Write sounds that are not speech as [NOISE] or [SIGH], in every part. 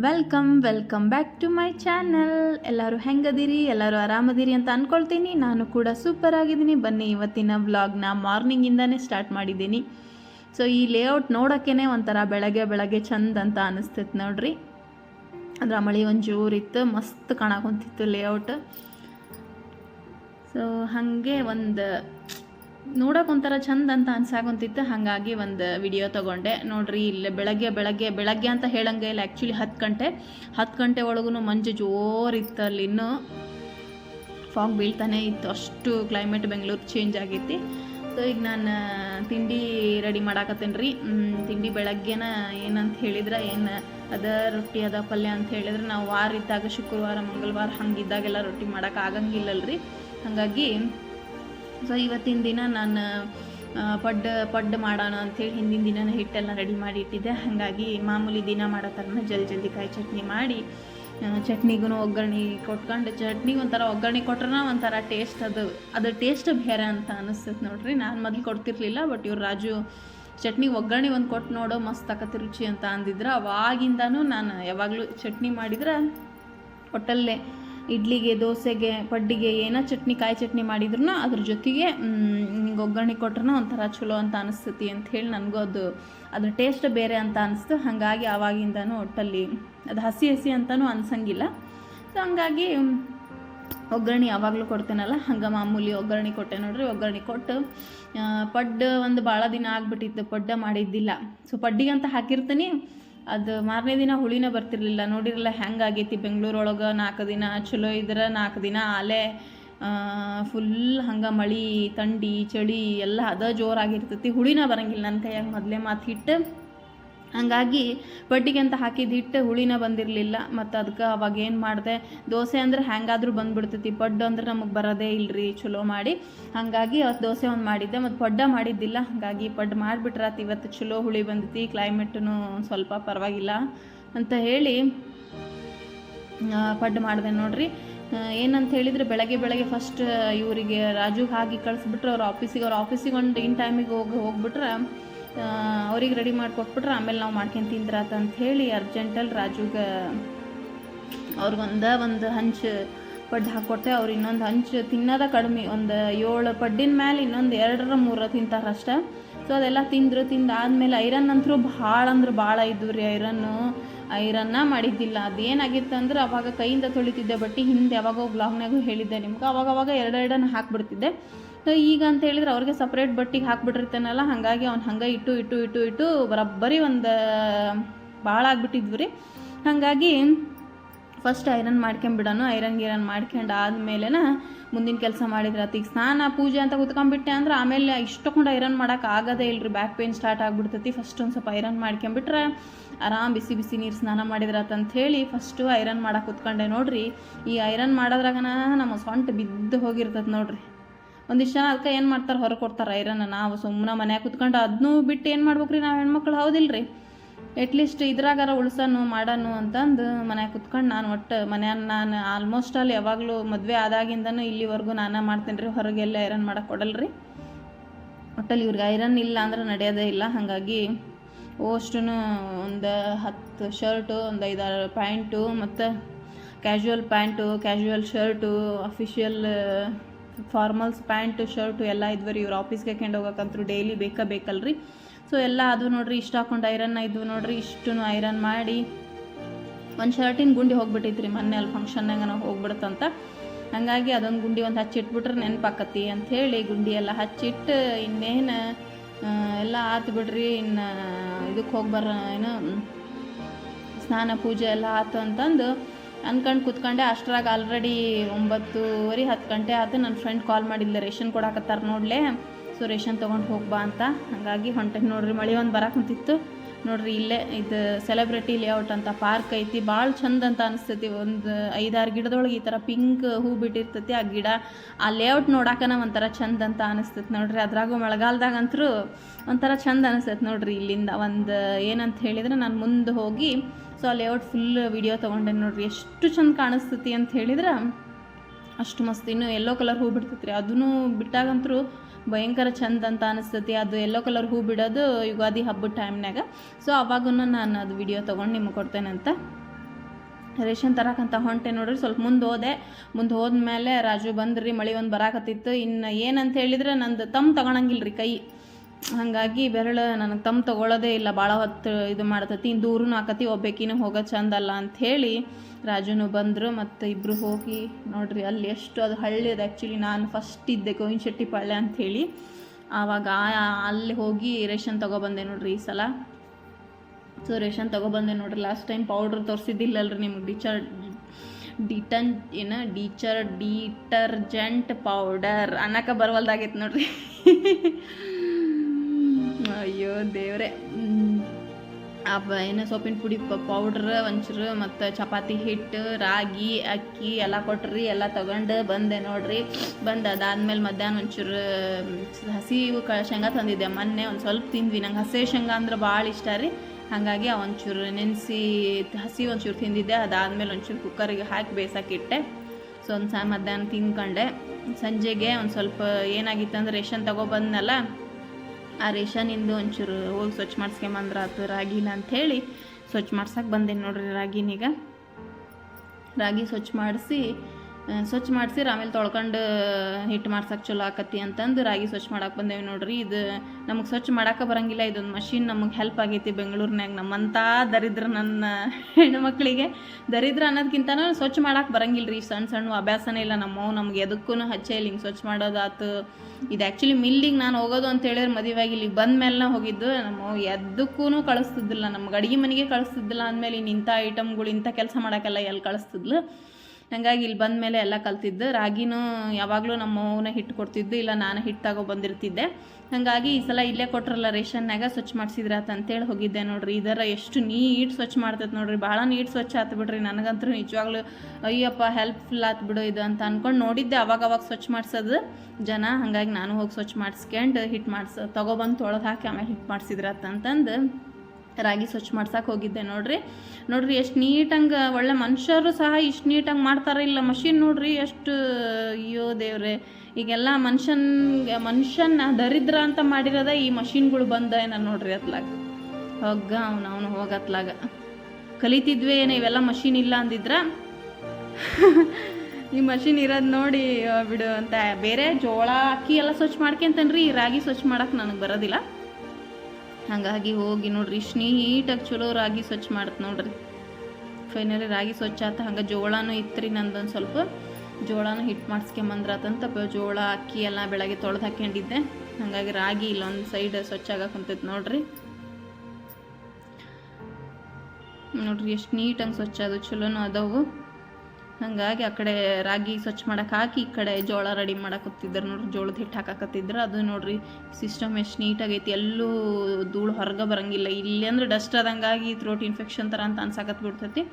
Welcome welcome back to my channel ಎಲ್ಲರೂ ಹೆಂಗದಿರಿ? ಎಲ್ಲರೂ ಆರಾಮದಿರಿ ಅಂತ ಅಂದ್ಕೊಳ್ತೀನಿ ನಾನು ಕೂಡ ಸೂಪರ್ ಆಗಿದ್ದೀನಿ. ಬನ್ನಿ, ಇವತ್ತಿನ ವ್ಲಾಗ್ನ ಮಾರ್ನಿಂಗಿಂದನೇ ಸ್ಟಾರ್ಟ್ ಮಾಡಿದ್ದೀನಿ. ಸೊ ಈ ಲೇಔಟ್ ನೋಡೋಕ್ಕೇ ಒಂಥರ ಬೆಳಗ್ಗೆ ಬೆಳಗ್ಗೆ ಚಂದ ಅಂತ ಅನಿಸ್ತೈತೆ ನೋಡ್ರಿ. ಅದರ ಮಳೆ ಒಂದು ಜೋರಿತ್ತು ಮಸ್ತ್ ಕಾಣಕೊಂತಿತ್ತು ಲೇಔಟ್ ಸೊ ಹಾಗೆ ಒಂದು ನೋಡೋಕೆ ಒಂಥರ ಚಂದ ಅಂತ ಅನ್ಸಾಗಂತಿತ್ತು. ಹಾಗಾಗಿ ಒಂದು ವಿಡಿಯೋ ತೊಗೊಂಡೆ. ನೋಡ್ರಿ, ಇಲ್ಲಿ ಬೆಳಗ್ಗೆ ಬೆಳಗ್ಗೆ ಬೆಳಗ್ಗೆ ಅಂತ ಹೇಳಂಗೆ ಇಲ್ಲ. ಆ್ಯಕ್ಚುಲಿ ಹತ್ತು ಗಂಟೆ. ಹತ್ತು ಗಂಟೆ ಒಳಗೂ ಮಂಜು ಜೋರಿತ್ತು ಅಲ್ಲಿ ಇನ್ನೂ. ಫಾಗ್ ಬೀಳ್ತಾನೆ ಇತ್ತು. ಅಷ್ಟು ಕ್ಲೈಮೇಟ್ ಬೆಂಗಳೂರು ಚೇಂಜ್ ಆಗೈತಿ. ಸೊ ಈಗ ನಾನು ತಿಂಡಿ ರೆಡಿ ಮಾಡಾಕತ್ತೇನೆ ರೀ ತಿಂಡಿ ಬೆಳಗ್ಗೆನ ಏನಂತ ಹೇಳಿದ್ರೆ ಏನು, ಅದ ರೊಟ್ಟಿ, ಅದ ಪಲ್ಯ ಅಂತ ಹೇಳಿದ್ರೆ ನಾವು ವಾರ ಇದ್ದಾಗ ಶುಕ್ರವಾರ, ಮಂಗಳವಾರ ಹಂಗಿದ್ದಾಗೆಲ್ಲ ರೊಟ್ಟಿ ಮಾಡೋಕೆ ಆಗಂಗಿಲ್ಲಲ್ರಿ. ಹಾಗಾಗಿ ಸೊ ಇವತ್ತಿನ ದಿನ ನಾನು ಪಡ್ಡ ಪಡ್ಡ ಮಾಡೋಣ ಅಂಥೇಳಿ ಹಿಂದಿನ ದಿನ ಹಿಟ್ಟೆಲ್ಲ ರೆಡಿ ಮಾಡಿ ಇಟ್ಟಿದ್ದೆ. ಹಾಗಾಗಿ ಮಾಮೂಲಿ ದಿನ ಮಾಡೋ ಥರನ ಜಲ್ದಿ ಜಲ್ದಿ ಕಾಯಿ ಚಟ್ನಿ ಮಾಡಿ ಚಟ್ನಿಗೂ ಒಗ್ಗರಣೆ ಕೊಟ್ಕೊಂಡು, ಚಟ್ನಿಗೆ ಒಂಥರ ಒಗ್ಗರಣೆ ಕೊಟ್ರೆ ಒಂಥರ ಟೇಸ್ಟ್ ಅದು ಅದು ಟೇಸ್ಟ್ ಬೇರೆ ಅಂತ ಅನಿಸ್ತದೆ ನೋಡ್ರಿ. ನಾನು ಮೊದಲು ಕೊಡ್ತಿರ್ಲಿಲ್ಲ ಬಟ್ ಇವ್ರು ರಾಜು ಚಟ್ನಿ ಒಗ್ಗರಣೆ ಒಂದು ಕೊಟ್ಟು ನೋಡೋ, ಮಸ್ತ್ ಆಕತಿ ರುಚಿ ಅಂತ ಅಂದಿದ್ರು. ಅವಾಗಿಂದನೂ ನಾನು ಯಾವಾಗಲೂ ಚಟ್ನಿ ಮಾಡಿದ್ರೆ, ಒಟ್ಟಲ್ಲೇ ಇಡ್ಲಿಗೆ, ದೋಸೆಗೆ, ಪಡ್ಡಿಗೆ ಏನೋ ಚಟ್ನಿ, ಕಾಯಿ ಚಟ್ನಿ ಮಾಡಿದ್ರು ಅದ್ರ ಜೊತೆಗೆ ಹಿಂಗೆ ಒಗ್ಗರಣೆ ಕೊಟ್ರೂ ಒಂಥರ ಚಲೋ ಅಂತ ಅನಿಸ್ತತಿ ಅಂತ ಹೇಳಿ ನನಗೂ ಅದು, ಅದ್ರ ಟೇಸ್ಟ್ ಬೇರೆ ಅಂತ ಅನಿಸ್ತು. ಹಾಗಾಗಿ ಆವಾಗಿಂದನೂ ಒಟ್ಟಲ್ಲಿ ಅದು ಹಸಿ ಹಸಿ ಅಂತಲೂ ಅನ್ಸಂಗಿಲ್ಲ. ಸೊ ಹಂಗಾಗಿ ಒಗ್ಗರಣೆ ಯಾವಾಗಲೂ ಕೊಡ್ತೇನಲ್ಲ, ಹಂಗೆ ಮಾಮೂಲಿ ಒಗ್ಗರಣೆ ಕೊಟ್ಟೆ ನೋಡ್ರಿ, ಒಗ್ಗರಣೆ ಕೊಟ್ಟು ಪಡ್ಡು ಒಂದು ಭಾಳ ದಿನ ಆಗ್ಬಿಟ್ಟಿತ್ತು, ಪಡ್ಡ ಮಾಡಿದ್ದಿಲ್ಲ. ಸೊ ಅಂತ ಹಾಕಿರ್ತೀನಿ. ಅದು ಮಾರನೇ ದಿನ ಹುಳಿನ ಬರ್ತಿರ್ಲಿಲ್ಲ. ನೋಡಿರಲ್ಲ ಹೆಂಗಾಗೈತಿ ಬೆಂಗಳೂರೊಳಗೆ ನಾಲ್ಕು ದಿನ, ಚಲೋ ಇದ್ರೆ ನಾಲ್ಕು ದಿನ ಆಲೆ ಫುಲ್ ಹಂಗೆ ಮಳೆ ಥಂಡಿ ಚಳಿ ಎಲ್ಲ ಅದ ಜೋರಾಗಿರ್ತೈತಿ. ಹುಳಿನ ಬರಂಗಿಲ್ಲ ನನ್ನ ಕೈಯಾಗ ಮೊದಲೇ ಮಾತು ಹಿಟ್ಟು. ಹಂಗಾಗಿ ಪಡ್ಡಿಗೆ ಅಂತ ಹಾಕಿದ ಹಿಟ್ಟು ಹುಳಿನ ಬಂದಿರಲಿಲ್ಲ. ಮತ್ತು ಅದಕ್ಕೆ ಅವಾಗ ಏನು ಮಾಡಿದೆ, ದೋಸೆ ಅಂದ್ರೆ ಹ್ಯಾಂಗಾದರೂ ಬಂದುಬಿಡ್ತೈತಿ. ಪಡ್ಡು ಅಂದ್ರೆ ನಮಗೆ ಬರೋದೇ ಇಲ್ರಿ, ಚಲೋ ಮಾಡಿ. ಹಾಗಾಗಿ ಅವತ್ತು ದೋಸೆ ಒಂದು ಮಾಡಿದ್ದೆ. ಮತ್ತು ಪಡ್ಡ ಮಾಡಿದ್ದಿಲ್ಲ. ಹಾಗಾಗಿ ಪಡ್ಡು ಮಾಡಿಬಿಟ್ರಾತ್. ಇವತ್ತು ಚಲೋ ಹುಳಿ ಬಂದೈತಿ ಕ್ಲೈಮೇಟೂ ಸ್ವಲ್ಪ ಪರವಾಗಿಲ್ಲ ಅಂತ ಹೇಳಿ ಪಡ್ಡು ಮಾಡಿದೆ ನೋಡ್ರಿ. ಏನಂತ ಹೇಳಿದರೆ ಬೆಳಗ್ಗೆ ಬೆಳಗ್ಗೆ ಫಸ್ಟ್ ಇವರಿಗೆ ರಾಜುಗೆ ಹಾಕಿ ಕಳಿಸ್ಬಿಟ್ರೆ. ಅವ್ರ ಆಫೀಸಿಗೆ ಅವ್ರ ಆಫೀಸಿಗೆ ಒಂದು ಇನ್ ಟೈಮಿಗೆ ಹೋಗಿ, ಹೋಗ್ಬಿಟ್ರೆ. ಅವ್ರಿಗೆ ರೆಡಿ ಮಾಡಿ ಕೊಟ್ಬಿಟ್ರೆ ಆಮೇಲೆ ನಾವು ಮಾಡ್ಕೊಂಡು ತಿಂದ್ರಾತ ಅಂತ ಹೇಳಿ ಅರ್ಜೆಂಟಲ್ಲಿ ರಾಜುಗೆ ಅವ್ರಿಗೊಂದ ಒಂದು ಹಂಚು ಪಡ್ಡು ಹಾಕ್ಕೊಟ್ಟೆ ಅವ್ರು ಇನ್ನೊಂದು ಹಂಚು ತಿನ್ನೋದ ಕಡಿಮೆ ಒಂದು ಏಳು ಪಡ್ಡಿನ ಮೇಲೆ ಇನ್ನೊಂದು ಎರಡರ ಮೂರ ತಿಂತಾರಷ್ಟೆ ಸೊ ಅದೆಲ್ಲ ತಿಂದರು ತಿಂದಾದ್ಮೇಲೆ ಐರನ್ ಅಂತರೂ ಭಾಳ ಅಂದ್ರೆ ಭಾಳ ಇದ್ವು ರೀ ಐರನ್ನು. ಐರನ್ನ ಮಾಡಿದ್ದಿಲ್ಲ. ಅದೇನಾಗಿತ್ತು ಅಂದ್ರೆ ಅವಾಗ ಕೈಯಿಂದ ತೊಳಿತಿದ್ದೆ ಬಟ್ಟೆ ಹಿಂದೆ ಯಾವಾಗ ಬ್ಲಾಗ್ನಾಗೂ ಹೇಳಿದ್ದೆ ನಿಮ್ಗೆ. ಅವಾಗ ಅವಾಗ ಎರಡೆರಡನ್ನ ಹಾಕ್ಬಿಡ್ತಿದ್ದೆ. ಈಗ ಅಂತ ಹೇಳಿದ್ರೆ ಅವ್ರಿಗೆ ಸಪ್ರೇಟ್ ಬಟ್ಟಿಗೆ ಹಾಕ್ಬಿಟ್ಟಿರ್ತೇನಲ್ಲ, ಹಾಗಾಗಿ ಅವ್ನು ಹಂಗೆ ಇಟ್ಟು ಇಟ್ಟು ಇಟ್ಟು ಇಟ್ಟು ಬರೋಬ್ಬರಿ ಒಂದು ಭಾಳ ಆಗಿಬಿಟ್ಟಿದ್ವು ರೀ ಹಾಗಾಗಿ ಫಸ್ಟ್ ಐರನ್ ಮಾಡ್ಕೊಂಬಿಡೋನು ಐರನ್ ಗಿರನ್ ಮಾಡ್ಕೊಂಡು ಆದಮೇಲೆ ಮುಂದಿನ ಕೆಲಸ ಮಾಡಿದ್ರೆ ಅತಿಗೆ ಸ್ನಾನ, ಪೂಜೆ ಅಂತ ಕುತ್ಕೊಂಡ್ಬಿಟ್ಟೆ ಅಂದ್ರೆ ಆಮೇಲೆ ಇಷ್ಟೊಂದು ಐರನ್ ಮಾಡೋಕೆ ಆಗೋದೇ ಇಲ್ರಿ ಬ್ಯಾಕ್ ಪೇನ್ ಸ್ಟಾರ್ಟ್ ಆಗ್ಬಿಡ್ತೈತಿ. ಫಸ್ಟ್ ಒಂದು ಸ್ವಲ್ಪ ಐರನ್ ಮಾಡ್ಕೊಂಬಿಟ್ರೆ ಆರಾಮ್ ಬಿಸಿ ಬಿಸಿ ನೀರು ಸ್ನಾನ ಮಾಡಿದ್ರಾತಂತ ಹೇಳಿ ಫಸ್ಟು ಐರನ್ ಮಾಡಕ್ಕೆ ಕುತ್ಕೊಂಡೆ ನೋಡ್ರಿ. ಈ ಐರನ್ ಮಾಡೋದ್ರಾಗನ ನಮ್ಮ ಸೊಂಟ ಬಿದ್ದು ಹೋಗಿರ್ತದೆ ನೋಡ್ರಿ. ಒಂದಿಷ್ಟು ಜನ ಅದಕ್ಕೆ ಏನು ಮಾಡ್ತಾರೆ? ಹೊರಗೆ ಕೊಡ್ತಾರೆ ಐರನ್ನ ನಾವು ಸುಮ್ಮನೆ ಮನ್ಯಾಗ ಕುತ್ಕೊಂಡು ಅದನ್ನೂ ಬಿಟ್ಟು ಏನು ಮಾಡ್ಬೇಕ್ರಿ? ನಾವು ಹೆಣ್ಮಕ್ಳು ರೀ ಅಟ್ಲೀಸ್ಟ್ ಇದ್ರಾಗಾರ ಉಳ್ಸನು, ಮಾಡನು ಅಂತಂದು ಮನ್ಯಾಗ ಕುತ್ಕೊಂಡು ನಾನು ಒಟ್ಟು ಮನ್ಯಾಗ ನಾನು ಆಲ್ಮೋಸ್ಟ್ ಅಲ್ಲಿ ಯಾವಾಗಲೂ ಮದುವೆ ಆದಾಗಿಂದನೂ ಇಲ್ಲಿವರೆಗೂ ನಾನೇ ಮಾಡ್ತೀನಿ ರೀ ಹೊರಗೆಲ್ಲ ಐರನ್ ಮಾಡಕ್ಕೆ ರೀ ಒಟ್ಟಲ್ಲಿ ಇವ್ರಿಗೆ ಐರನ್ ಇಲ್ಲ ಅಂದ್ರೆ ನಡೆಯೋದೇ ಇಲ್ಲ. ಹಾಗಾಗಿ ಓಷ್ಟು ಒಂದು ಹತ್ತು ಶರ್ಟು ಒಂದು ಐದಾರು ಪ್ಯಾಂಟು, ಮತ್ತು casual pant casual shirt official formals, pant, shirt ಎಲ್ಲ ಇದ್ವು ರೀ ಇವ್ರು ಆಫೀಸ್ಗೆ ಹಾಕೊಂಡು ಹೋಗೋಕ್ಕಂತೂ ಡೈಲಿ ಬೇಕಾ ಬೇಕಲ್ರಿ. ಸೊ ಎಲ್ಲ ಅದು ನೋಡ್ರಿ, ಇಷ್ಟು ಹಾಕೊಂಡು ಐರನ್ ಇದ್ವು ನೋಡ್ರಿ ಇಷ್ಟು ಐರನ್ ಮಾಡಿ. ಒಂದು ಶರ್ಟಿನ ಗುಂಡಿ ಹೋಗ್ಬಿಟ್ಟೈತ್ರಿ ಮೊನ್ನೆ ಅಲ್ಲಿ ಫಂಕ್ಷನ್ನಾಗ ನಾವು ಹೋಗ್ಬಿಡುತ್ತಂತ ಹಾಗಾಗಿ ಅದೊಂದು ಗುಂಡಿ ಒಂದು ಹಚ್ಚಿಟ್ಬಿಟ್ರೆ ನೆನಪಾಕತಿ ಅಂಥೇಳಿ ಗುಂಡಿ ಎಲ್ಲ ಹಚ್ಚಿಟ್ಟು ಇನ್ನೇನು ಎಲ್ಲ ಆತು ಬಿಡ್ರಿ, ಇನ್ನು ಇದಕ್ಕೆ ಹೋಗಿ ಬರ, ಏನು, ಸ್ನಾನ ಪೂಜೆ ಎಲ್ಲ ಆತು ಅಂತಂದು ಅನ್ಕೊಂಡು ಕೂತ್ಕೊಂಡೆ ಅಷ್ಟ್ರಾಗ ಆಲ್ರೆಡಿ ಒಂಬತ್ತೂವರೆ, ಹತ್ತು ಗಂಟೆ ಆತು ನನ್ನ ಫ್ರೆಂಡ್ ಕಾಲ್ ಮಾಡಿಲ್ಲ ರೇಷನ್ ಕೊಡಾಕತ್ತಾರ ನೋಡ್ಲೆ. ಸೊ ರೇಷನ್ ತೊಗೊಂಡು ಹೋಗ್ಬಾ ಅಂತ. ಹಾಗಾಗಿ ಹೊಂಟೆ ನೋಡ್ರಿ, ಮಳೆ ಒಂದು ಬರಾಕುಂತಿತ್ತು ನೋಡ್ರಿ, ಇಲ್ಲೇ ಇದು ಸೆಲೆಬ್ರಿಟಿ ಲೇಔಟ್ ಅಂತ ಪಾರ್ಕ್ ಐತಿ. ಭಾಳ ಚಂದ ಅಂತ ಅನಿಸ್ತೈತಿ. ಒಂದು ಐದಾರು ಗಿಡದೊಳಗೆ ಈ ಥರ ಪಿಂಕ್ ಹೂ ಬಿಟ್ಟಿರ್ತೈತಿ. ಆ ಗಿಡ, ಆ ಲೇಔಟ್ ನೋಡಾಕನ ಒಂಥರ ಚಂದ ಅಂತ ಅನಿಸ್ತೈತಿ ನೋಡ್ರಿ. ಅದ್ರಾಗೂ ಮಳೆಗಾಲದಾಗಂತರೂ ಒಂಥರ ಚಂದ ಅನಿಸ್ತೈತಿ ನೋಡ್ರಿ ಇಲ್ಲಿಂದ. ಒಂದು ಏನಂತ ಹೇಳಿದ್ರೆ ನಾನು ಮುಂದೆ ಹೋಗಿ ಸೊ ಆ ಲೇಔಟ್ ಫುಲ್ ವಿಡಿಯೋ ತೊಗೊಂಡೆ ನೋಡ್ರಿ. ಎಷ್ಟು ಚಂದ ಕಾಣಿಸ್ತೈತಿ ಅಂತ ಹೇಳಿದ್ರೆ, ಅಷ್ಟು ಮಸ್ತ್. ಇನ್ನು ಎಲ್ಲೋ ಕಲರ್ ಹೂ ಬಿಡ್ತೈತಿ ರೀ ಅದನ್ನು ಬಿಟ್ಟಾಗಂತರೂ ಭಯಂಕರ ಚಂದ ಅಂತ ಅನಿಸ್ತೈತಿ. ಅದು ಎಲ್ಲೋ ಕಲರ್ ಹೂ ಬಿಡೋದು ಯುಗಾದಿ ಹಬ್ಬದ ಟೈಮ್ನಾಗ ಸೊ ಅವಾಗೂ ನಾನು ಅದು ವಿಡಿಯೋ ತೊಗೊಂಡು ನಿಮಗೆ ಕೊಡ್ತೇನಂತ. ರೇಷನ್ ತರಕಂತ ಹೊಂಟೆ ನೋಡ್ರಿ, ಸ್ವಲ್ಪ ಮುಂದೆ ಹೋದೆ. ಮುಂದೆ ಹೋದ್ಮೇಲೆ ರಾಜು ಬಂದ್ರಿ, ಮಳೆ ಒಂದು ಬರಾಕತ್ತಿತ್ತು. ಇನ್ನು ಏನಂತ ಹೇಳಿದ್ರೆ ನಂದು ತಮ್ಮ ತಗೊಳಂಗಿಲ್ಲ ರೀ ಕೈ. ಹಾಗಾಗಿ ಬೆರಳು ನನಗೆ ತಮ್ಮ ತಗೊಳ್ಳೋದೇ ಇಲ್ಲ. ಭಾಳ ಹೊತ್ತು ಇದು ಮಾಡ್ತತಿ ದೂರೂ ಆಕತಿ ಒಬ್ಬೇಕಿನೂ ಹೋಗೋ ಚಂದಲ್ಲ ಅಂಥೇಳಿ ರಾಜುನು ಬಂದರು. ಮತ್ತು ಇಬ್ಬರು ಹೋಗಿ ನೋಡ್ರಿ, ಅಲ್ಲಿ ಎಷ್ಟು ಅದು ಹಳ್ಳಿ ಅದು ಆ್ಯಕ್ಚುಲಿ ನಾನು ಫಸ್ಟ್ ಇದ್ದೆ ಗೋವಿನ ಶೆಟ್ಟಿ ಪಾಳ್ಯ ಅಂಥೇಳಿ ಆವಾಗ ಅಲ್ಲಿ ಹೋಗಿ ರೇಷನ್ ತೊಗೊಬಂದೆ ನೋಡ್ರಿ ಈ ಸಲ. ಸೊ ರೇಷನ್ ತೊಗೊಬಂದೆ ನೋಡ್ರಿ ಲಾಸ್ಟ್ ಟೈಮ್ ಪೌಡ್ರ್ ತೋರಿಸಿದ್ದಿಲ್ಲಲ್ರಿ ನಿಮ್ಗೆ ಡಿಚರ್ ಡಿಟನ್ ಏನು? ಡೀಚರ್ ಡಿಟರ್ಜೆಂಟ್ ಪೌಡರ್ ಅನ್ನಕ್ಕೆ ಬರವಲ್ದಾಗೈತೆ ನೋಡ್ರಿ. [LAUGHS] ದೇವ್ರೆ ಆ ಏನು ಸೊಪ್ಪಿನ ಪುಡಿ ಪೌಡ್ರ್ ಒಂಚೂರು ಮತ್ತು ಚಪಾತಿ ಹಿಟ್ಟು, ರಾಗಿ, ಅಕ್ಕಿ ಎಲ್ಲ ಕೊಟ್ರಿ, ಎಲ್ಲ ತಗೊಂಡು ಬಂದೆ ನೋಡ್ರಿ. ಬಂದು ಅದಾದ್ಮೇಲೆ ಮಧ್ಯಾಹ್ನ ಒಂಚೂರು ಹಸಿ ಕ, ಶೇಂಗಾ ತಂದಿದ್ದೆ. ಮೊನ್ನೆ ಒಂದು ಸ್ವಲ್ಪ ತಿಂದ್ವಿ. ನಂಗೆ ಹಸಿ ಶೇಂಗಾ ಅಂದ್ರೆ ಭಾಳ ಇಷ್ಟ ರೀ. ಹಾಗಾಗಿ ಆ ಒಂಚೂರು ನೆನೆಸಿ ಹಸಿ ಒಂಚೂರು ತಿಂದಿದ್ದೆ. ಅದಾದ್ಮೇಲೆ ಒಂಚೂರು ಕುಕ್ಕರಿಗೆ ಹಾಕಿ ಬೇಯಿಸೋಕ್ಕಿಟ್ಟೆ ಸೊ ಒಂದು ಸಹ ಮಧ್ಯಾಹ್ನ ತಿಂದ್ಕೊಂಡೆ. ಸಂಜೆಗೆ ಒಂದು ಸ್ವಲ್ಪ ಏನಾಗಿತ್ತು ಅಂದ್ರೆ ರೇಷನ್ ತಗೊಬಂದ್ನಲ್ಲ ಆ ರೇಷನಿಂದು ಒಂಚೂರು ಹೋಗಿ ಸ್ವಚ್ಛ ಮಾಡಿಸ್ಕೊಂಬಂದ್ರೆ ಆತು ರಾಗಿನ ಅಂಥೇಳಿ ಸ್ವಚ್ಛ ಮಾಡ್ಸಕ್ಕೆ ಬಂದೇನಿ ನೋಡ್ರಿ ರಾಗಿನೀಗ. ರಾಗಿ ಸ್ವಚ್ಛ ಮಾಡಿಸಿ ಸ್ವಚ್ಛ ಮಾಡಿಸಿ ಆಮೇಲೆ ತೊಳ್ಕೊಂಡು ಹಿಟ್ಟು ಮಾಡ್ಸಕ್ಕೆ ಚಲೋ ಆಕತಿ ಅಂತಂದು ರಾಗಿ ಸ್ವಚ್ಛ ಮಾಡಕ್ಕೆ ಬಂದೇವೆ ನೋಡ್ರಿ. ಇದು ನಮಗೆ ಸ್ವಚ್ಛ ಮಾಡೋಕೆ ಬರಂಗಿಲ್ಲ, ಇದೊಂದು ಮಷಿನ್ ನಮಗೆ ಹೆಲ್ಪ್ ಆಗೈತಿ ಬೆಂಗಳೂರಿನಾಗ ನಮ್ಮಂಥ ದರಿದ್ರ ನನ್ನ ಹೆಣ್ಮಕ್ಳಿಗೆ ದರಿದ್ರ ಅನ್ನೋದಕ್ಕಿಂತನೂ ಸ್ವಚ್ಛ ಮಾಡೋಕೆ ಬರಂಗಿಲ್ಲ ರೀ ಸಣ್ಣ ಸಣ್ಣ ಅಭ್ಯಾಸನೇ ಇಲ್ಲ, ನಮ್ಮವು ನಮ್ಗೆ ಎದಕ್ಕೂ ಹಚ್ಚೇ ಇಲ್ಲ ಹಿಂಗೆ ಸ್ವಚ್ಛ ಮಾಡೋದಾತು. ಇದು ಆ್ಯಕ್ಚುಲಿ ಮಿಲ್ಲಿಗೆ ನಾನು ಹೋಗೋದು ಅಂತ ಹೇಳಿದ್ರೆ ಮದುವೆಯಾಗಿ ಇಲ್ಲಿ ಬಂದ ಮೇಲೆ ಹೋಗಿದ್ದು ನಮ್ಮ ಎದಕ್ಕೂ ಕಳಿಸ್ತಿದ್ದಿಲ್ಲ. ನಮ್ಗೆ ಅಡುಗೆ ಮನೆಗೆ ಕಳಿಸ್ತಿದ್ದಿಲ್ಲ ಅಂದಮೇಲೆ ಇನ್ನು ಇಂಥ ಐಟಮ್ಗಳು ಇಂಥ ಕೆಲಸ ಮಾಡೋಕ್ಕೆಲ್ಲ ಎಲ್ಲಿ ಕಳಿಸ್ತಿದ್ಲು. ಹಾಗಾಗಿ ಇಲ್ಲಿ ಬಂದ ಮೇಲೆ ಎಲ್ಲ ಕಲ್ತಿದ್ದು. ರಾಗಿನೂ ಯಾವಾಗಲೂ ನಮ್ಮ ಅವನ ಹಿಟ್ಟು ಕೊಡ್ತಿದ್ದು, ಇಲ್ಲ ನಾನು ಹಿಟ್ಟು ತಗೋ ಬಂದಿರ್ತಿದ್ದೆ. ಹಾಗಾಗಿ ಈ ಸಲ ಇಲ್ಲೇ ಕೊಟ್ರಲ್ಲ ರೇಷನ್ನಾಗ ಸ್ವಚ್ಛ ಮಾಡಿಸಿದ್ರಾತ ಅಂತೇಳಿ ಹೋಗಿದ್ದೆ ನೋಡ್ರಿ. ಇದರ ಎಷ್ಟು ನೀಟ್ ಸ್ವಚ್ಛ ಮಾಡ್ತೈತೆ ನೋಡ್ರಿ. ಭಾಳ ನೀಟ್ ಸ್ವಚ್ಛ ಆತು ಬಿಡ್ರಿ. ನನಗಂತೂ ನಿಜವಾಗ್ಲೂ ಅಯ್ಯಪ್ಪ ಹೆಲ್ಪ್ಫುಲ್ ಆತು ಬಿಡು ಇದು ಅಂತ ಅಂದ್ಕೊಂಡು ನೋಡಿದ್ದೆ ಅವಾಗ ಅವಾಗ ಸ್ವಚ್ಛ ಮಾಡಿಸೋದು ಜನ. ಹಾಗಾಗಿ ನಾನು ಹೋಗಿ ಸ್ವಚ್ಛ ಮಾಡಿಸ್ಕೊಂಡು ಹಿಟ್ಟು ಮಾಡ್ಸ ತೊಗೊಬಂದು ತೊಳೆದು ಹಾಕಿ ಆಮೇಲೆ ಹಿಟ್ಟು ಮಾಡಿಸಿದ್ರಾತ ಅಂತಂದು ರಾಗಿ ಸ್ವಚ್ಛ ಮಾಡ್ಸಕ್ಕೆ ಹೋಗಿದ್ದೆ ನೋಡ್ರಿ. ನೋಡ್ರಿ ಎಷ್ಟು ನೀಟಂಗೆ, ಒಳ್ಳೆ ಮನುಷ್ಯರು ಸಹ ಇಷ್ಟು ನೀಟಂಗೆ ಮಾಡ್ತಾರೆ ಇಲ್ಲ ಮಷಿನ್ ನೋಡ್ರಿ ಎಷ್ಟು, ಅಯ್ಯೋ ದೇವ್ರೆ. ಈಗೆಲ್ಲ ಮನುಷ್ಯನ್, ಮನುಷ್ಯನ ದರಿದ್ರ ಅಂತ ಮಾಡಿರೋದ ಈ ಮಷಿನ್ಗಳು ಬಂದ ಏನ ನೋಡ್ರಿ ಅತ್ಲಾಗ. ಹೋಗ ಅವ್ನು, ಅವನು ಹೋಗತ್ಲಾಗ ಕಲಿತಿದ್ವಿ ಏನು ಇವೆಲ್ಲ ಮಷಿನ್ ಇಲ್ಲ ಅಂದಿದ್ರ. ಈ ಮಷಿನ್ ಇರೋದು ನೋಡಿ, ಬಿಡು ಅಂತ. ಬೇರೆ ಜೋಳ, ಅಕ್ಕಿ ಎಲ್ಲ ಸ್ವಚ್ಛ ಮಾಡ್ಕೊಂತನ್ರಿ. ಈ ರಾಗಿ ಸ್ವಚ್ಛ ಮಾಡಕ್ಕೆ ನನಗೆ ಬರೋದಿಲ್ಲ. ಹಾಗಾಗಿ ಹೋಗಿ ನೋಡ್ರಿ, ಇಷ್ಟು ನೀಟಾಗಿ ಚಲೋ ರಾಗಿ ಸ್ವಚ್ಛ ಮಾಡತ್ ನೋಡ್ರಿ. ಫೈನಲಿ ರಾಗಿ ಸ್ವಚ್ಛ ಆತ, ಹಂಗೆ ಜೋಳನೂ ಇತ್ತು ರೀ ನಂದೊಂದು ಸ್ವಲ್ಪ. ಜೋಳನೂ ಹಿಟ್ಟು ಮಾಡಿಸ್ಕೊಂಬಂದ್ರಾತಂತ ಜೋಳ, ಅಕ್ಕಿ ಎಲ್ಲ ಬೆಳಗ್ಗೆ ತೊಳೆದು ಹಾಕ್ಕೊಂಡಿದ್ದೆ ಹಾಗಾಗಿ ರಾಗಿ ಇಲ್ಲೊಂದು ಸೈಡ್ ಸ್ವಚ್ಛ ಆಗಕ್ಕೆ ಕುಂತೈತೆ ನೋಡ್ರಿ. ನೋಡ್ರಿ ಎಷ್ಟು ನೀಟಾಗಿ ಸ್ವಚ್ಛ ಅದು, ಚಲೋನೂ ಅದಾವು. ಹಾಗಾಗಿ ಆ ಕಡೆ ರಾಗಿ ಸ್ವಚ್ಛ ಮಾಡಕ್ಕೆ ಹಾಕಿ, ಈ ಕಡೆ ಜೋಳ ರೆಡಿ ಮಾಡಕ್ಕೆ ಕೂತಿದ್ರು ನೋಡ್ರಿ, ಜೋಳದ ಹಿಟ್ಟು ಹಾಕಕತ್ತಿದ್ರು. ಅದು ನೋಡ್ರಿ ಸಿಸ್ಟಮ್ ಎಷ್ಟು ನೀಟಾಗೈತಿ ಎಲ್ಲೂ ಧೂಳು ಹೊರಗೆ ಬರಂಗಿಲ್ಲ. ಇಲ್ಲಿ ಅಂದ್ರೆ ಡಸ್ಟ್ ಆದಂಗಾಗಿ ಥ್ರೋಟ್ ಇನ್ಫೆಕ್ಷನ್ ಥರ ಅಂತ ಅನ್ಸಾಕತ್ ಬಿಡ್ತೈತಿ.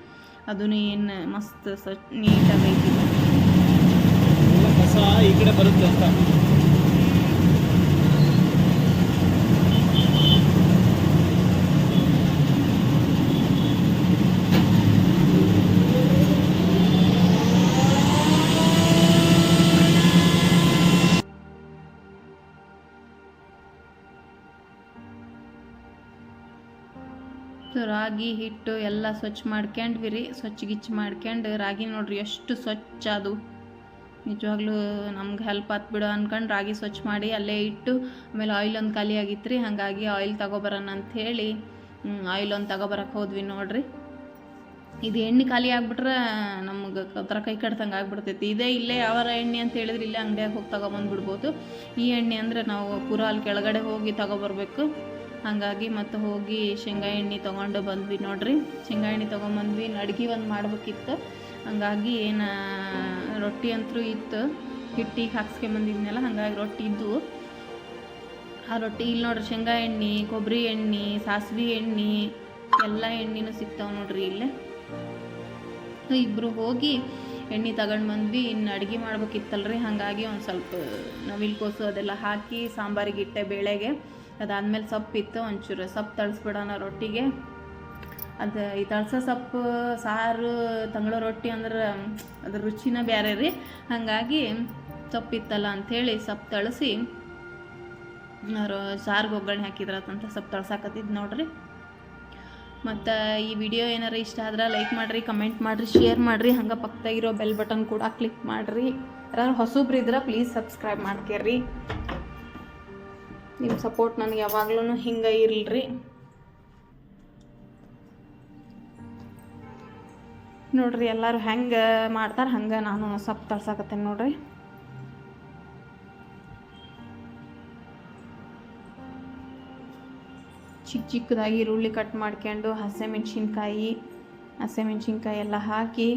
ಅದನ್ನು ಏನು ಮಸ್ತ್ ಸ್ವಚ್ಛ ನೀಟಾಗೈತಿ ಈ ಕಡೆ ಬರುತ್ತೆ ಅಂತ. ರಾಗಿ ಹಿಟ್ಟು ಎಲ್ಲ ಸ್ವಚ್ಛ ಮಾಡ್ಕೊಂಡ್ವಿ ರೀ ಸ್ವಚ್ಛ ಗಿಚ್ಚ ಮಾಡ್ಕೊಂಡು ರಾಗಿ ನೋಡ್ರಿ ಎಷ್ಟು ಸ್ವಚ್ಛ ಅದು. ನಿಜವಾಗ್ಲೂ ನಮ್ಗೆ ಹೆಲ್ಪ್ ಬಿಡು ಅನ್ಕೊಂಡು ರಾಗಿ ಸ್ವಚ್ಛ ಮಾಡಿ ಅಲ್ಲೇ ಇಟ್ಟು ಆಮೇಲೆ ಆಯಿಲ್ ಒಂದು ಖಾಲಿ ಆಗಿತ್ತು ರೀ ಹಾಗಾಗಿ ಆಯಿಲ್ ಅಂತ ಅಂಥೇಳಿ ಆಯಿಲ್ ಒಂದು ತಗೊಬರಕ್ಕೆ ಹೋದ್ವಿ ನೋಡ್ರಿ. ಇದು ಎಣ್ಣೆ ಖಾಲಿ ಆಗಿಬಿಟ್ರೆ ನಮ್ಗೆ ಒಂಥರ ಕೈ ಕಟ್ತಂಗೆ ಆಗಿಬಿಡ್ತೈತಿ. ಇದೇ ಇಲ್ಲೇ ಯಾವಾರ ಎಣ್ಣೆ ಅಂತ ಹೇಳಿದ್ರೆ ಇಲ್ಲೇ ಅಂಗಡಿಯಾಗ ಹೋಗಿ ತಗೊಬಂದ್ಬಿಡ್ಬೋದು. ಈ ಎಣ್ಣೆ ಅಂದರೆ ನಾವು ಪೂರ ಅಲ್ಲಿ ಕೆಳಗಡೆ ಹೋಗಿ ತಗೊಬರ್ಬೇಕು. ಹಾಗಾಗಿ ಮತ್ತೆ ಹೋಗಿ ಶೇಂಗಾ ಎಣ್ಣೆ ತೊಗೊಂಡು ಬಂದ್ವಿ ನೋಡ್ರಿ. ಶೇಂಗಾ ಎಣ್ಣೆ ತೊಗೊಂಬಂದ್ವಿ, ಅಡ್ಗೆ ಒಂದು ಮಾಡ್ಬೇಕಿತ್ತು. ಹಂಗಾಗಿ ಏನು ರೊಟ್ಟಿ ಅಂತೂ ಇತ್ತು. ಹಿಟ್ಟಿಗೆ ಹಾಕ್ಸ್ಕೊಂಬಂದಿದ್ನಲ್ಲ, ಹಾಗಾಗಿ ರೊಟ್ಟಿ ಇದ್ವು ಆ ರೊಟ್ಟಿ ಇಲ್ಲಿ ನೋಡ್ರಿ, ಶೇಂಗಾ ಎಣ್ಣೆ ಕೊಬ್ಬರಿ ಎಣ್ಣೆ, ಸಾಸ್ವೆ ಎಣ್ಣೆ, ಎಲ್ಲ ಎಣ್ಣೆನೂ ಸಿಗ್ತಾವೆ ನೋಡ್ರಿ ಇಲ್ಲೇ. ಇಬ್ಬರು ಹೋಗಿ ಎಣ್ಣೆ ತಗೊಂಡು ಬಂದ್ವಿ ಇನ್ನು ಅಡುಗೆ ಮಾಡ್ಬೇಕಿತ್ತಲ್ರಿ. ಹಾಗಾಗಿ ಒಂದು ಸ್ವಲ್ಪ ನವಿಲ್ಕೋಸು ಅದೆಲ್ಲ ಹಾಕಿ, ಸಾಂಬಾರಿಗೆ ಇಟ್ಟೆ ಬೇಳೆಗೆ. ಅದಾದ್ಮೇಲೆ ಸೊಪ್ಪಿತ್ತು ಒಂಚೂರು, ಸೊಪ್ಪು ತಳಿಸ್ಬಿಡೋಣ ರೊಟ್ಟಿಗೆ. ಅದು ಈ ತಳಸ ಸೊಪ್ಪು, ಸಾರು, ತಂಗಳ ರೊಟ್ಟಿ ಅಂದ್ರೆ ಅದ್ರ ರುಚಿನ ಬೇರೆ ರೀ. ಹಾಗಾಗಿ ಸೊಪ್ಪಿತ್ತಲ್ಲ ಅಂಥೇಳಿ ಸೊಪ್ಪು ತಳಿಸಿ ಸಾರಿಗೆ ಒಗ್ಗರಣೆ ಹಾಕಿದ್ರತಂತ ಸೊಪ್ಪು ತಳ್ಸಾಕತ್ತಿದ್ದು ನೋಡ್ರಿ. ಮತ್ತು ಈ ವಿಡಿಯೋ ಏನಾರ ಇಷ್ಟ ಆದ್ರೆ ಲೈಕ್ ಮಾಡಿರಿ, ಕಮೆಂಟ್ ಮಾಡಿರಿ, ಶೇರ್ ಮಾಡಿರಿ. ಹಂಗೆ ಪಕ್ಕದಾಗಿರೋ ಬೆಲ್ ಬಟನ್ ಕೂಡ ಕ್ಲಿಕ್ ಮಾಡಿರಿ. ಯಾರು ಹೊಸಬ್ರು ಇದ್ರೆ ಪ್ಲೀಸ್ ಸಬ್ಸ್ಕ್ರೈಬ್ ಮಾಡ್ಕೇರಿ. ನಿಮ್ಮ ಸಪೋರ್ಟ್ ನನಗೆ ಯಾವಾಗ್ಲೂ ಹಿಂಗೆ ಇರಲ್ರಿ. ನೋಡ್ರಿ ಎಲ್ಲರೂ ಹೆಂಗೆ ಮಾಡ್ತಾರೆ ಹಂಗೆ ನಾನು ಸೊಪ್ಪು ತರ್ಸಾಕತ್ತೇನೆ ನೋಡ್ರಿ. ಚಿಕ್ಕ ಚಿಕ್ಕದಾಗಿ ಈರುಳ್ಳಿ ಕಟ್ ಮಾಡ್ಕೊಂಡು ಹಸಿಮೆಣ್ಸಿನ್ಕಾಯಿ ಹಸಿಮೆಣ್ಸಿನ್ಕಾಯಿ ಎಲ್ಲ ಹಾಕಿ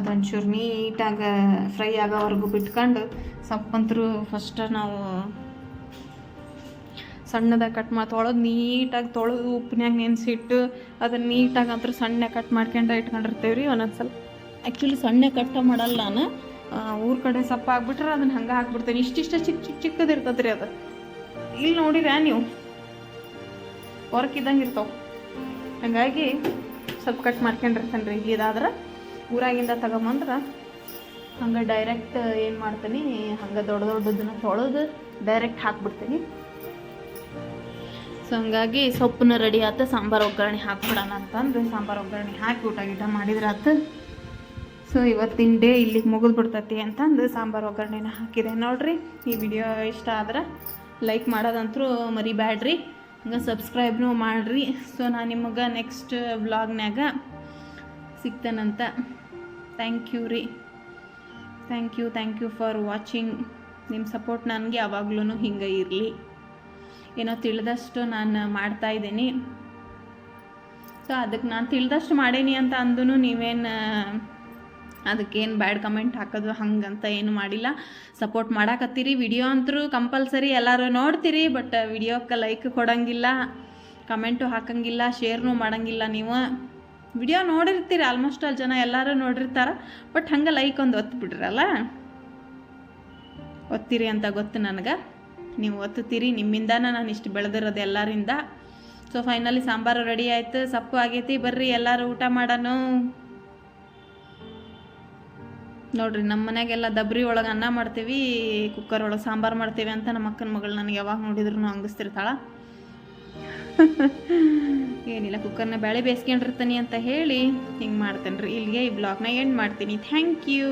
ಅದೊಂಚೂರು ನೀಟಾಗಿ ಫ್ರೈ ಆಗೋವರೆಗೂ ಬಿಟ್ಕೊಂಡು ಸಪ್ಪಂತರೂ ಫಸ್ಟ್ ನಾವು ಸಣ್ಣದಾಗಿ ಕಟ್ ಮಾಡಿ, ತೊಳೆದು ನೀಟಾಗಿ ತೊಳೆದು ಉಪ್ಪಿನಾಗ ನೆನೆಸಿಟ್ಟು ಅದನ್ನು ನೀಟಾಗಿ ಅಂತೂ ಸಣ್ಣ ಕಟ್ ಮಾಡ್ಕೊಂಡು ಇಟ್ಕೊಂಡಿರ್ತೇವೆ ರೀ ಒಂದೊಂದು ಸಲ ಆ್ಯಕ್ಚುಲಿ ಸಣ್ಣ ಕಟ್ ಮಾಡಲ್ಲ ನಾನು. ಊರ ಕಡೆ ಸಪ್ಪ ಹಾಕ್ಬಿಟ್ರೆ ಅದನ್ನು ಹಂಗೆ ಹಾಕ್ಬಿಡ್ತೇನೆ. ಇಷ್ಟಿಷ್ಟ ಚಿಕ್ಕ ಚಿಕ್ಕ ಚಿಕ್ಕದು ಇರ್ತದೆ ರೀ ಅದು. ಇಲ್ಲಿ ನೋಡಿರ ನೀವು? ಹೊರಕಿದ್ದಂಗೆ ಇರ್ತಾವೆ. ಹಾಗಾಗಿ ಸ್ವಲ್ಪ ಕಟ್ ಮಾಡ್ಕೊಂಡಿರ್ತೇನೆ ರೀ ಇದಾದ್ರೆ ಊರಾಗಿಂದ ತಗೊಂಬಂದ್ರೆ ಹಂಗೆ ಡೈರೆಕ್ಟ್ ಏನು ಮಾಡ್ತೀನಿ, ಹಂಗೆ ದೊಡ್ಡ ದೊಡ್ಡದನ್ನ ತೊಳೆದು ಡೈರೆಕ್ಟ್ ಹಾಕ್ಬಿಡ್ತೀನಿ. ಸೊ ಹಂಗಾಗಿ ಸೊಪ್ಪನ್ನ ರೆಡಿ ಆತ, ಸಾಂಬಾರು ಒಗ್ಗರಣೆ ಹಾಕ್ಬಿಡೋಣ ಅಂತಂದು ಸಾಂಬಾರು ಒಗ್ಗರಣೆ ಹಾಕಿ ಊಟ ಗೀಟ ಮಾಡಿದ್ರೆ ಆತು. ಸೊ ಇವತ್ತಿನ ಡೇ ಇಲ್ಲಿಗೆ ಮುಗಿದು ಬಿಡ್ತೈತಿ ಅಂತಂದು ಸಾಂಬಾರು ಒಗ್ಗರಣೆನ ಹಾಕಿದೆ. ನೋಡ್ರಿ, ಈ ವಿಡಿಯೋ ಇಷ್ಟ ಆದ್ರೆ ಲೈಕ್ ಮಾಡೋದಂತರೂ ಮರಿಬೇಡ್ರಿ ಹಂಗೆ ಸಬ್ಸ್ಕ್ರೈಬ್ನೂ ಮಾಡಿರಿ. ಸೊ ನಾನು ನಿಮಗೆ ನೆಕ್ಸ್ಟ್ ವ್ಲಾಗ್ನ್ಯಾಗ ಸಿಗ್ತೇನಂತ. ಥ್ಯಾಂಕ್ ಯು ರೀ. Thank you thank you for watching ನಿಮ್ಮ ಸಪೋರ್ಟ್ ನನಗೆ ಯಾವಾಗ್ಲೂ ಹಿಂಗೆ ಇರಲಿ. ಏನೋ ತಿಳಿದಷ್ಟು ನಾನು ಮಾಡ್ತಾ ಇದ್ದೀನಿ. ಸೊ ಅದಕ್ಕೆ ನಾನು ತಿಳಿದಷ್ಟು ಮಾಡೇನಿ ಅಂತ ಅಂದೂ ನೀವೇನು, ಅದಕ್ಕೇನು ಬ್ಯಾಡ್ ಕಮೆಂಟ್ ಹಾಕೋದು ಹಂಗಂತ ಏನು ಮಾಡಿಲ್ಲ. ಸಪೋರ್ಟ್ ಮಾಡಾಕತ್ತೀರಿ. ವಿಡಿಯೋ ಅಂತರೂ ಕಂಪಲ್ಸರಿ ಎಲ್ಲರೂ ನೋಡ್ತೀರಿ ಬಟ್ ವಿಡಿಯೋಕ್ಕೆ ಲೈಕ್ ಕೊಡಂಗಿಲ್ಲ ಕಮೆಂಟು ಹಾಕಂಗಿಲ್ಲ ಶೇರ್ನೂ ಮಾಡಂಗಿಲ್ಲ ನೀವು. ವಿಡಿಯೋ ನೋಡಿರ್ತೀರಿ ಆಲ್ಮೋಸ್ಟ್ ಆಲ್ ಜನ, ಎಲ್ಲರೂ ನೋಡಿರ್ತಾರೆ. ಬಟ್ ಹಂಗೆ ಲೈಕ್ ಒಂದು ಒತ್ತು ಬಿಡ್ರಲ್ಲ? ಒತ್ತೀರಿ ಅಂತ ಗೊತ್ತು ನನಗೆ. ನೀವು ಒತ್ತುತ್ತೀರಿ, ನಿಮ್ಮಿಂದಾನ ನಾನು ಇಷ್ಟು ಬೆಳೆದಿರೋದು ಎಲ್ಲರಿಂದ. ಸೊ ಫೈನಲಿ ಸಾಂಬಾರು ರೆಡಿ ಆಯಿತು, ಸಪ್ಪು ಆಗೈತಿ, ಬರ್ರಿ ಎಲ್ಲರೂ ಊಟ ಮಾಡೋಣ ನೋಡ್ರಿ ನಮ್ಮ ಮನೆಗೆಲ್ಲ ದಬ್ರಿ ಒಳಗೆ ಅನ್ನ ಮಾಡ್ತೀವಿ ಕುಕ್ಕರ್ ಒಳಗೆ ಸಾಂಬಾರು ಮಾಡ್ತೀವಿ ಅಂತ ನಮ್ಮ ಅಕ್ಕನ ಮಗಳು ನನಗೆ ಯಾವಾಗ ನೋಡಿದ್ರು ಹಂಗಿಸ್ತಿರ್ತಾಳ. [LAUGHS] ಏನಿಲ್ಲ ಕುಕ್ಕರ್ನ ಬೇಳೆ ಬೇಯಿಸ್ಕೊಂಡಿರ್ತೀನಿ ಅಂತ ಹೇಳಿ ಹಿಂಗೆ ಮಾಡ್ತೇನೆ ರೀ ಇಲ್ಲಿಗೆ ಈ ಬ್ಲಾಗ್ನ ಎಂಡ್ ಮಾಡ್ತೀನಿ. Thank you